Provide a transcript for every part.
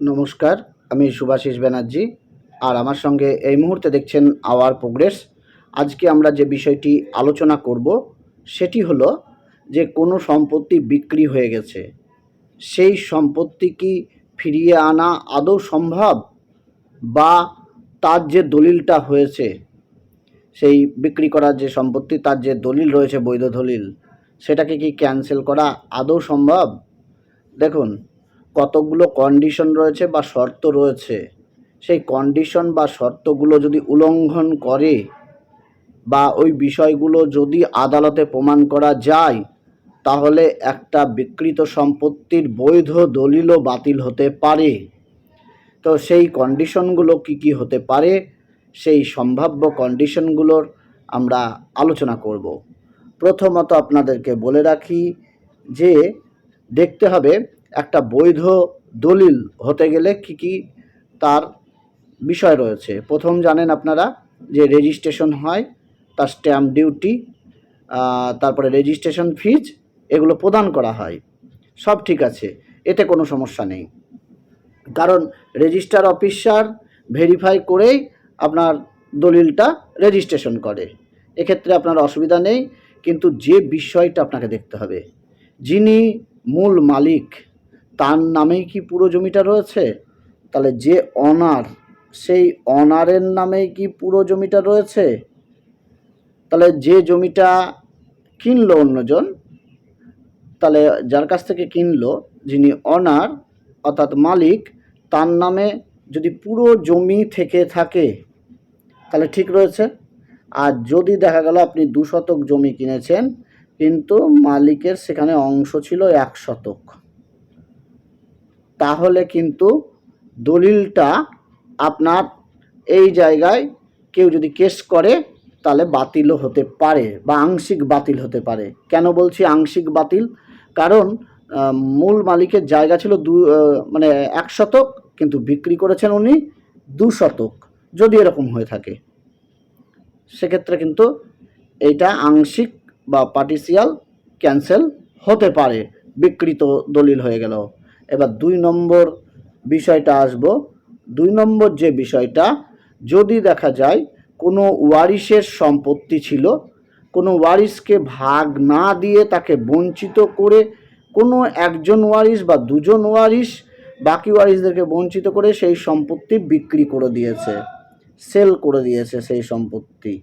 নমস্কার, আমি সুভাষিস ব্যানার্জি। আর আমার সঙ্গে এই মুহূর্তে দেখছেন আওয়ার প্রোগ্রেস। আজকে আমরা যে বিষয়টি আলোচনা করব, সেটি হলো যে কোনো সম্পত্তি বিক্রি হয়ে গেছে। সেই সম্পত্তি কি ফিরিয়ে আনা আদৌ সম্ভব? বা তার যে দলিলটা হয়েছে, সেই বিক্রি করার যে সম্পত্তি, তার যে দলিল রয়েছে বৈধ দলিল, সেটাকে কি ক্যান্সেল করা আদৌ সম্ভব? দেখুন কতগুলো কন্ডিশন রয়েছে বা শর্ত রয়েছে? সেই কন্ডিশন বা শর্তগুলো যদি উল্লঙ্ঘন করে বা ওই বিষয়গুলো যদি আদালতে প্রমাণ করা যায়, তাহলে একটা বিকৃত সম্পত্তির বৈধ দলিলও বাতিল হতে পারে। তো সেই কন্ডিশনগুলো কি কি হতে পারে? সেই সম্ভাব্য কন্ডিশনগুলোর আমরা আলোচনা করব। প্রথমত আপনাদেরকে বলে রাখি যে, দেখতে হবে একটা বৈধ দলিল হতে গেলে কি কি তার বিষয় রয়েছে। প্রথম জানেন আপনারা যে রেজিস্ট্রেশন হয়, তার স্ট্যাম্প ডিউটি তারপরে রেজিস্ট্রেশন ফিজ এগুলো প্রদান করা হয়। সব ঠিক আছে, এতে কোনো সমস্যা নেই। কারণ রেজিস্টার অফিসার ভেরিফাই করেই আপনার দলিলটা রেজিস্ট্রেশন করে। এক্ষেত্রে আপনার অসুবিধা নেই, কিন্তু যে বিষয়টা আপনাকে দেখতে হবে, যিনি মূল মালিক তার নামেই কি পুরো জমিটা রয়েছে? তাহলে যে অনার, সেই অনারের নামেই কি পুরো জমিটা রয়েছে? তাহলে যে জমিটা কিনলো অন্যজন, তাহলে যার কাছ থেকে কিনলো যিনি অনার, অর্থাৎ মালিক, তার নামে যদি পুরো জমি থেকে থাকে, তাহলে ঠিক রয়েছে। আর যদি দেখা গেল আপনি দু শতক জমি কিনেছেন, কিন্তু মালিকের সেখানে অংশ ছিল এক শতক তাহলে কিন্তু দলিলটা আপনার এই জায়গায় কেউ যদি কেস করে, তাহলে বাতিলও হতে পারে বা আংশিক বাতিল হতে পারে। কেন বলছি আংশিক বাতিল? কারণ মূল মালিকের জায়গা ছিল দু মানে এক শতক, কিন্তু বিক্রি করেছেন উনি দু শতক, যদি এরকম হয়ে থাকে। সেক্ষেত্রে কিন্তু এটা আংশিক বা পার্টিসিয়াল ক্যান্সেল হতে পারে, বিকৃত দলিল হয়ে গেল। এবার দুই নম্বর বিষয়টা আসব। দুই নম্বর যে বিষয়টা, যদি দেখা যায় কোনো ওয়ারিশের সম্পত্তি ছিল, কোনো ওয়ারিশকে ভাগ না দিয়ে তাকে বঞ্চিত করে কোনো একজন ওয়ারিশ বা দুজন ওয়ারিশ বাকি ওয়ারিশদেরকে বঞ্চিত করে সেই সম্পত্তি বিক্রি করে দিয়েছে, সেল করে দিয়েছে সেই সম্পত্তি।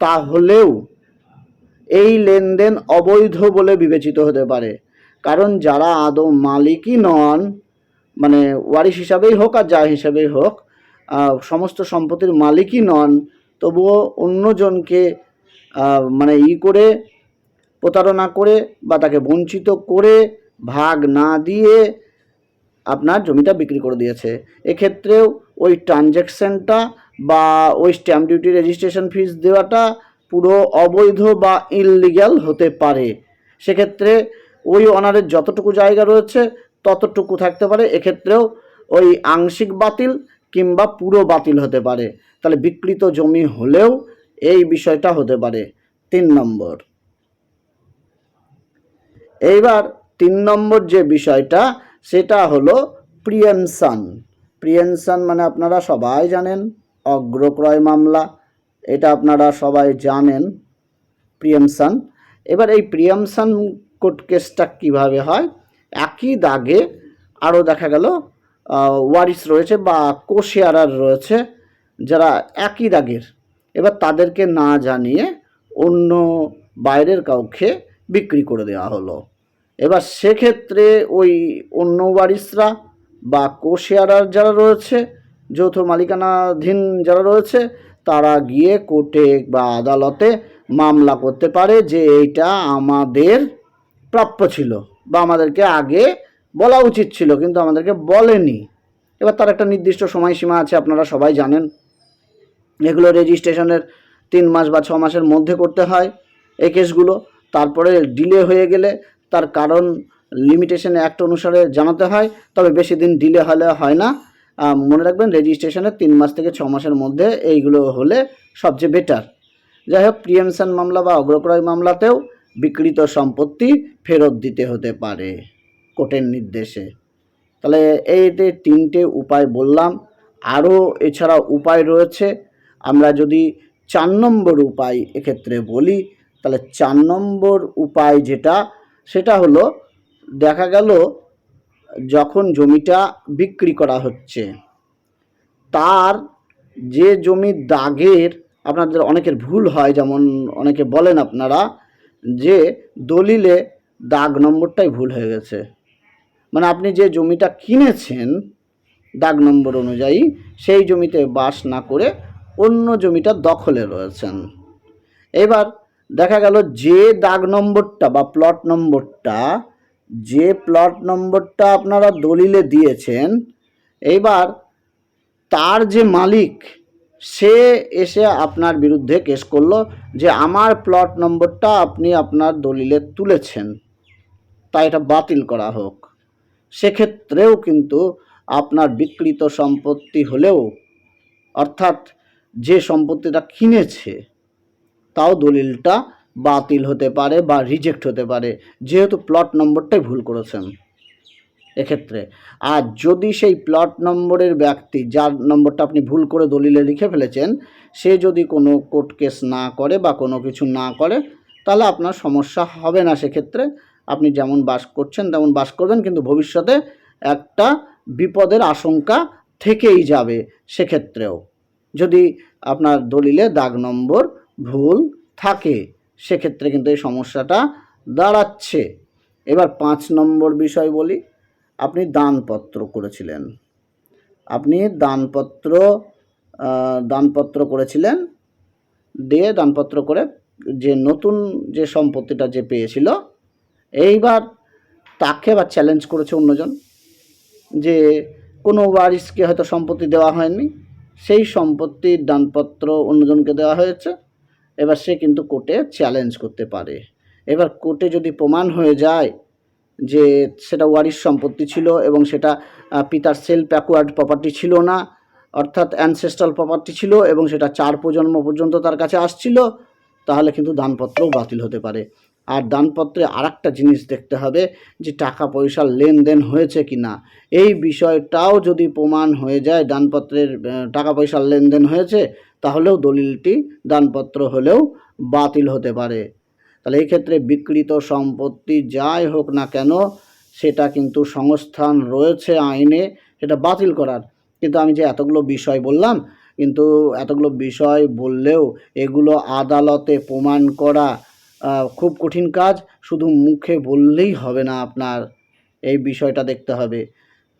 তাহলেও এই লেনদেন অবৈধ বলে বিবেচিত হতে পারে। কারণ যারা আদৌ মালিকই নন মানে ওয়ারিশ হিসাবেই হোক আর যা হিসাবেই হোক সমস্ত সম্পত্তির মালিকই নন, তবুও অন্যজনকে মানে ই করে, প্রতারণা করে বা তাকে বঞ্চিত করে ভাগ না দিয়ে আপনার জমিটা বিক্রি করে দিয়েছে। এক্ষেত্রেও ওই ট্রানজ্যাকশানটা বা ওই স্ট্যাম্প ডিউটি রেজিস্ট্রেশন ফিস দেওয়াটা পুরো অবৈধ বা ইললিগ্যাল হতে পারে। সেক্ষেত্রে ওই অনারের যতটুকু জায়গা রয়েছে, ততটুকু থাকতে পারে। এক্ষেত্রেও ওই আংশিক বাতিল কিংবা পুরো বাতিল হতে পারে। তাহলে বিকৃত জমি হলেও এই বিষয়টা হতে পারে। তিন নম্বর। এইবার তিন নম্বর যে বিষয়টা, সেটা হলো প্রিয়েমশন প্রিয়েমশন মানে আপনারা সবাই জানেন, অগ্রক্রয় মামলা, এটা আপনারা সবাই জানেন প্রিয়েমশন এবার এই প্রিয়েমশন কোর্ট কেসটা কীভাবে হয়? একই দাগে আরও দেখা গেল ওয়ারিস রয়েছে বা কোশেয়ারার রয়েছে যারা একই দাগের। এবার তাদেরকে না জানিয়ে অন্য বাইরের কাউকে বিক্রি করে দেওয়া হলো। এবার সেক্ষেত্রে ওই অন্য ওয়ারিসরা বা কোশেয়ারার যারা রয়েছে, যৌথ মালিকানাধীন যারা রয়েছে, তারা গিয়ে কোর্টে বা আদালতে মামলা করতে পারে যে এইটা আমাদের প্রাপ্য ছিল বা আমাদেরকে আগে বলা উচিত ছিল, কিন্তু আমাদেরকে বলেনি। এবার তার একটা নির্দিষ্ট সময়সীমা আছে, আপনারা সবাই জানেন। এগুলো রেজিস্ট্রেশনের তিন মাস বা ছ মাসের মধ্যে করতে হয় এই কেসগুলো। তারপরে ডিলে হয়ে গেলে তার কারণ লিমিটেশন অ্যাক্ট অনুসারে জানাতে হয়, তবে বেশি দিন ডিলে হলে হয় না। মনে রাখবেন রেজিস্ট্রেশনের তিন মাস থেকে ছ মাসের মধ্যে এইগুলো হলে সবচেয়ে বেটার যাই হোক প্রিয়েমশন মামলা বা অগ্রক্রয় মামলাতেও বিকৃত সম্পত্তি ফেরত দিতে হতে পারে কোর্টের নির্দেশে। তাহলে এই তিনটে উপায় বললাম, আরও এছাড়া উপায় রয়েছে। আমরা যদি চার নম্বর উপায় এক্ষেত্রে বলি, তাহলে চার নম্বর উপায় যেটা, সেটা হলো, দেখা গেল যখন জমিটা বিক্রি করা হচ্ছে, তার যে জমির দাগের, আপনাদের অনেকের ভুল হয়, যেমন অনেকে বলেন আপনারা যে দলিলে দাগ নম্বরটাই ভুল হয়ে গেছে। মানে আপনি যে জমিটা কিনেছেন দাগ নম্বর অনুযায়ী, সেই জমিতে বাস না করে অন্য জমিটা দখলে রয়েছেন। এবার দেখা গেল যে দাগ নম্বরটা বা প্লট নম্বরটা, যে প্লট নম্বরটা আপনারা দলিলে দিয়েছেন এইবার তার যে মালিক সে এসে আপনার বিরুদ্ধে কেস করল যে আমার প্লট নম্বরটা আপনি আপনার দলিলে তুলেছেন। তাই এটা বাতিল করা হোক। সেক্ষেত্রেও কিন্তু আপনার বিকৃত সম্পত্তি হলেও, অর্থাৎ যে সম্পত্তিটা কিনেছে, তাও দলিলটা বাতিল হতে পারে বা রিজেক্ট হতে পারে। যেহেতু প্লট নম্বরটাই ভুল করেছেন। এক্ষেত্রে। আর যদি সেই প্লট নম্বরের ব্যক্তি, যার নম্বরটা আপনি ভুল করে দলিলে লিখে ফেলেছেন, সে যদি কোনো কোর্ট কেস না করে বা কোনো কিছু না করে, তাহলে আপনার সমস্যা হবে না সেক্ষেত্রে। আপনি যেমন বাস করছেন, তেমন বাস করবেন, কিন্তু ভবিষ্যতে একটা বিপদের আশঙ্কা থেকেই যাবে সেক্ষেত্রেও। যদি আপনার দলিলে দাগ নম্বর ভুল থাকে, সেক্ষেত্রে কিন্তু এই সমস্যাটা দাঁড়াচ্ছে। এবার পাঁচ নম্বর বিষয় বলি। আপনি দানপত্র করেছিলেন। আপনি দানপত্র দানপত্র করেছিলেন দিয়ে দানপত্র করে যে নতুন যে সম্পত্তিটা যে পেয়েছিল, এইবার তাকে আবার চ্যালেঞ্জ করেছে অন্যজন যে কোনো ওয়ারিসকে হয়তো সম্পত্তি দেওয়া হয়নি, সেই সম্পত্তির দানপত্র অন্যজনকে দেওয়া হয়েছে, এবার সে কিন্তু কোর্টে চ্যালেঞ্জ করতে পারে। এবার কোর্টে যদি প্রমাণ হয়ে যায় যে সেটা ওয়ারিশ সম্পত্তি ছিল এবং সেটা পিতার সেলফ ব্যাকওয়ার্ড প্রপার্টি ছিল না, অর্থাৎ অ্যানসেস্ট্রাল প্রপার্টি ছিল এবং সেটা চার প্রজন্ম পর্যন্ত তার কাছে আসছিল, তাহলে কিন্তু দানপত্রও বাতিল হতে পারে। আর দানপত্রে আর জিনিস দেখতে হবে যে টাকা পয়সার লেনদেন হয়েছে কি না। এই বিষয়টাও যদি প্রমাণ হয়ে যায় দানপত্রের টাকা পয়সার লেনদেন হয়েছে, তাহলেও দলিলটি দানপত্র হলেও বাতিল হতে পারে। তাহলে এই ক্ষেত্রে বিকৃত সম্পত্তি যাই হোক না কেন, সেটা কিন্তু সংস্থান রয়েছে আইনে, সেটা বাতিল করার। কিন্তু আমি যে এতগুলো বিষয় বললাম, কিন্তু এতগুলো বিষয় বললেও এগুলো আদালতে প্রমাণ করা খুব কঠিন কাজ। শুধু মুখে বললেই হবে না আপনার, এই বিষয়টা দেখতে হবে।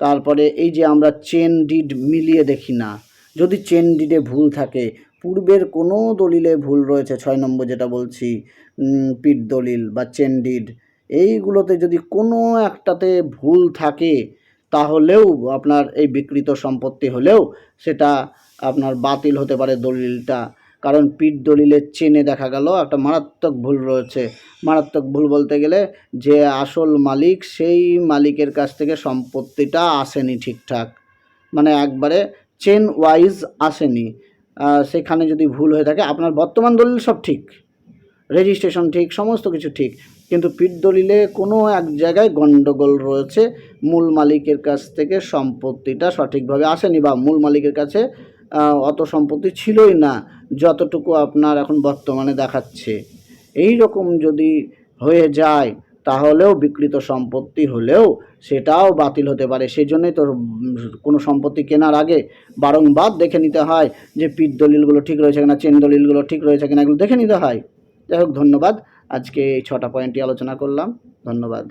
তারপরে এই যে আমরা চেন ডিড মিলিয়ে দেখি না যদি চেন ডিডে ভুল থাকে, পূর্বের কোনো দলিলে ভুল রয়েছে, ছয় নম্বর যেটা বলছি পিট দলিল বা চেন ডিড এইগুলোতে যদি কোনো একটাতে ভুল থাকে, তাহলেও আপনার এই বিকৃত সম্পত্তি হলেও সেটা আপনার বাতিল হতে পারে দলিলটা। কারণ পিট দলিলের চেনে দেখা গেল একটা মারাত্মক ভুল রয়েছে। মারাত্মক ভুল বলতে গেলে যে আসল মালিক, সেই মালিকের কাছ থেকে সম্পত্তিটা আসেনি ঠিকঠাক। মানে একবারে চেন ওয়াইজ আসেনি। সেখানে যদি ভুল হয়ে থাকে, আপনার বর্তমান দলিল সব ঠিক। রেজিস্ট্রেশন ঠিক, সমস্ত কিছু ঠিক। কিন্তু পিট দলিলে কোনো এক জায়গায় গণ্ডগোল রয়েছে। মূল মালিকের কাছ থেকে সম্পত্তিটা সঠিকভাবে আসেনি বা মূল মালিকের কাছে অত সম্পত্তি ছিলই না, যতটুকু আপনার এখন বর্তমানে দেখাচ্ছে। এই রকম যদি হয়ে যায় তাহলেও বিকৃত সম্পত্তি হলেও সেটাও বাতিল হতে পারে। সেই জন্যই তোর কোনো সম্পত্তি কেনার আগে বারংবার দেখে নিতে হয় যে পিট দলিলগুলো ঠিক রয়েছে কিনা, চেন দলিলগুলো ঠিক রয়েছে কিনা, এগুলো দেখে নিতে হয়। যাই হোক, ধন্যবাদ। আজকে এই ছটা পয়েন্টই আলোচনা করলাম। ধন্যবাদ।